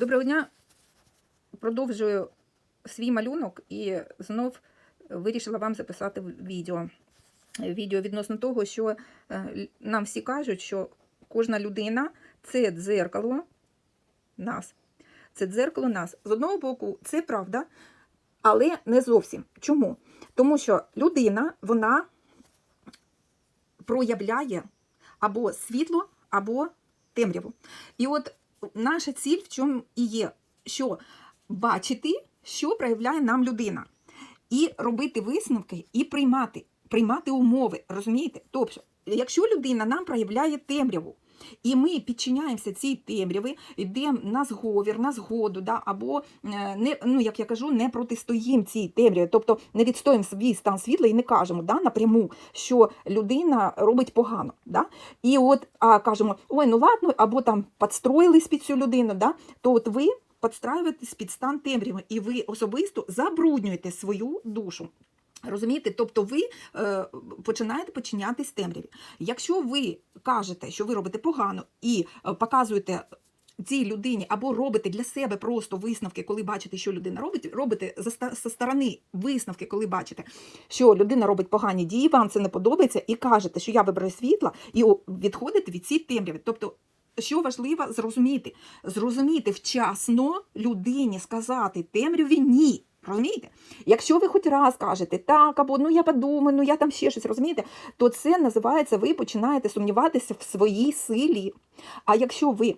Доброго дня. Продовжую свій малюнок і знов вирішила вам записати відео. Відео відносно того, що е, нам всі кажуть, що кожна людина це дзеркало нас. Це дзеркало нас. З одного боку, це правда, але не зовсім. Чому? Тому що людина, вона проявляє або світло, або темряву. І от наша ціль в чому і є, що бачити, що проявляє нам людина, і робити висновки, і приймати, приймати умови. Розумієте? Тобто, якщо людина нам проявляє темряву, і ми підчиняємося цій темряві, йдемо на зговір, на згоду, да, або е, не, ну, як я кажу, не протистоїмо цій темряві, тобто не відстоїмо свій стан світла і не кажемо да, напряму, що людина робить погано. Да? І от а кажемо, ой, ну ладно, або там підстроїлись під цю людину, да? то от ви підстраюєтесь під стан темряви, і ви особисто забруднюєте свою душу. Розумієте, тобто ви е, починаєте починятись темряві. Якщо ви кажете, що ви робите погано і е, показуєте цій людині або робите для себе просто висновки, коли бачите, що людина робить, робите зі сторони висновки, коли бачите, що людина робить погані дії, вам це не подобається, і кажете, що я вибираю світла, і відходите від цієї темряви. Тобто, що важливо зрозуміти, зрозуміти вчасно людині сказати темряві ні. Розумієте? Якщо ви хоч раз кажете так, або ну я подумаю, ну я там ще щось, розумієте, то це називається, ви починаєте сумніватися в своїй силі. А якщо ви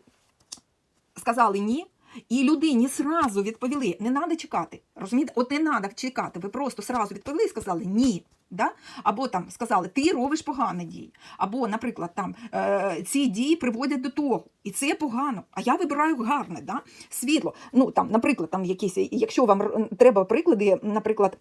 сказали ні, і людині сразу відповіли, не треба чекати. Розумієте? От не треба чекати. Ви просто сразу відповіли і сказали ні. Да? Або там сказали, ти робиш погані дії. Або, наприклад, там е, ці дії приводять до того, і це погано. А я вибираю гарне, да? світло. Ну там, наприклад, там якісь, якщо вам треба приклади, наприклад.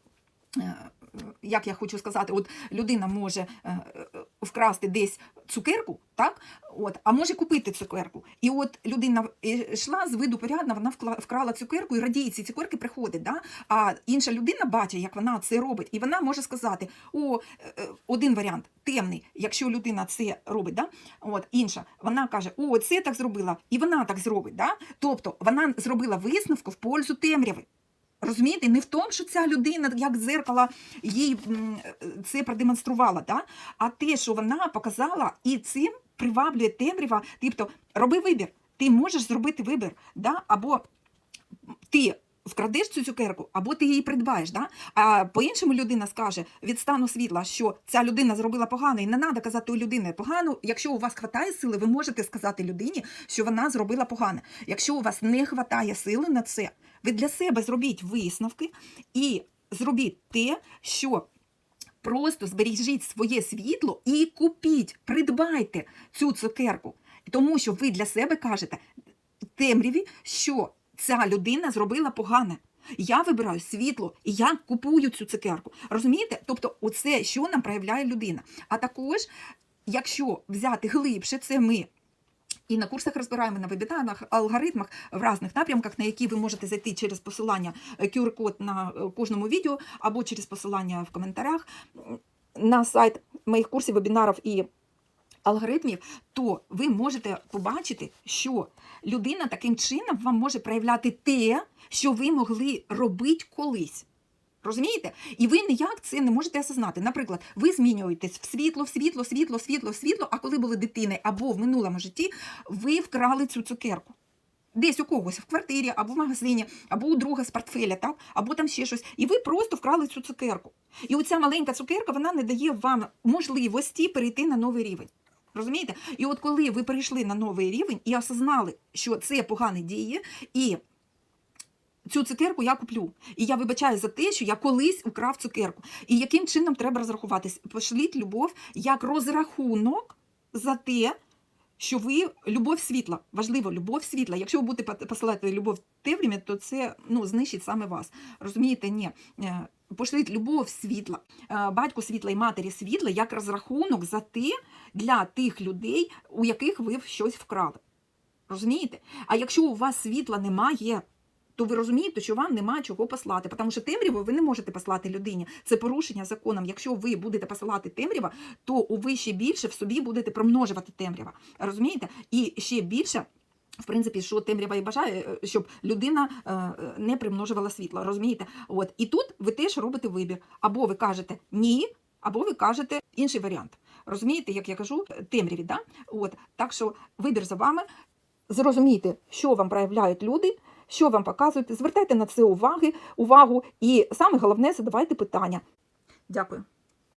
Як я хочу сказати, от людина може е, е, вкрасти десь цукерку, так? От, а може купити цукерку. І от людина йшла з виду порядна, вона вкрала цукерку і радіє ці цукерки приходить. Да? А інша людина бачить, як вона це робить, і вона може сказати: о, е, один варіант темний, якщо людина це робить, да? от, інша, вона каже, о, це так зробила, і вона так зробить. Да? Тобто вона зробила висновку в пользу темряви. Розумієте, не в тому, що ця людина, як дзеркало, їй це продемонструвала, да? а те, що вона показала, і цим приваблює темрява. Тобто, роби вибір. Ти можеш зробити вибір, да? або ти вкрадеш цю цукерку, або ти її придбаєш. Да? А по-іншому людина скаже від стану світла, що ця людина зробила погано, і не треба казати у людини погано. Якщо у вас хватає сили, ви можете сказати людині, що вона зробила погане. Якщо у вас не хватає сили на це, ви для себе зробіть висновки і зробіть те, що просто збережіть своє світло і купіть, придбайте цю цукерку. Тому що ви для себе кажете темряві, що ця людина зробила погане. Я вибираю світло і я купую цю цукерку. Розумієте? Тобто, оце що нам проявляє людина. А також, якщо взяти глибше, це ми. І на курсах розбираємо на вебінарах, алгоритмах в різних напрямках, на які ви можете зайти через посилання е, QR-код на е, кожному відео або через посилання в коментарях на сайт моїх курсів, вебінарів і алгоритмів, то ви можете побачити, що людина таким чином вам може проявляти те, що ви могли робити колись. Розумієте? І ви ніяк це не можете осознати. Наприклад, ви змінюєтесь в світло, в світло, світло, світло, світло, а коли були дитини або в минулому житті, ви вкрали цю цукерку. Десь у когось в квартирі, або в магазині, або у друга з портфеля, так? або там ще щось. І ви просто вкрали цю цукерку. І оця маленька цукерка вона не дає вам можливості перейти на новий рівень. Розумієте? І от коли ви перейшли на новий рівень і осознали, що це погане діє, і цю цукерку я куплю. І я вибачаю за те, що я колись украв цукерку. І яким чином треба розрахуватись? Пошліть любов як розрахунок за те, що ви любов світла. Важливо, любов світла. Якщо ви будете посилати любов темряві, то це ну, знищить саме вас. Розумієте, ні. Е, Пошліть любов світла, батько батьку світла і матері світла як розрахунок за те для тих людей, у яких ви щось вкрали. Розумієте? А якщо у вас світла немає, то ви розумієте, що вам нема чого послати, тому що темряву ви не можете послати людині. Це порушення законом. Якщо ви будете посилати темрява, то ви ще більше в собі будете промножувати темрява. Розумієте? І ще більше В принципі, що темрява і бажає, е, щоб людина е, е, не примножувала світло, розумієте? От і тут ви теж робите вибір. Або ви кажете ні, або ви кажете інший варіант. Розумієте, як я кажу, темряві, да? От так що вибір за вами. Зрозумійте, що вам проявляють люди, що вам показують. Звертайте на це уваги, увагу, і саме головне задавайте питання. Дякую.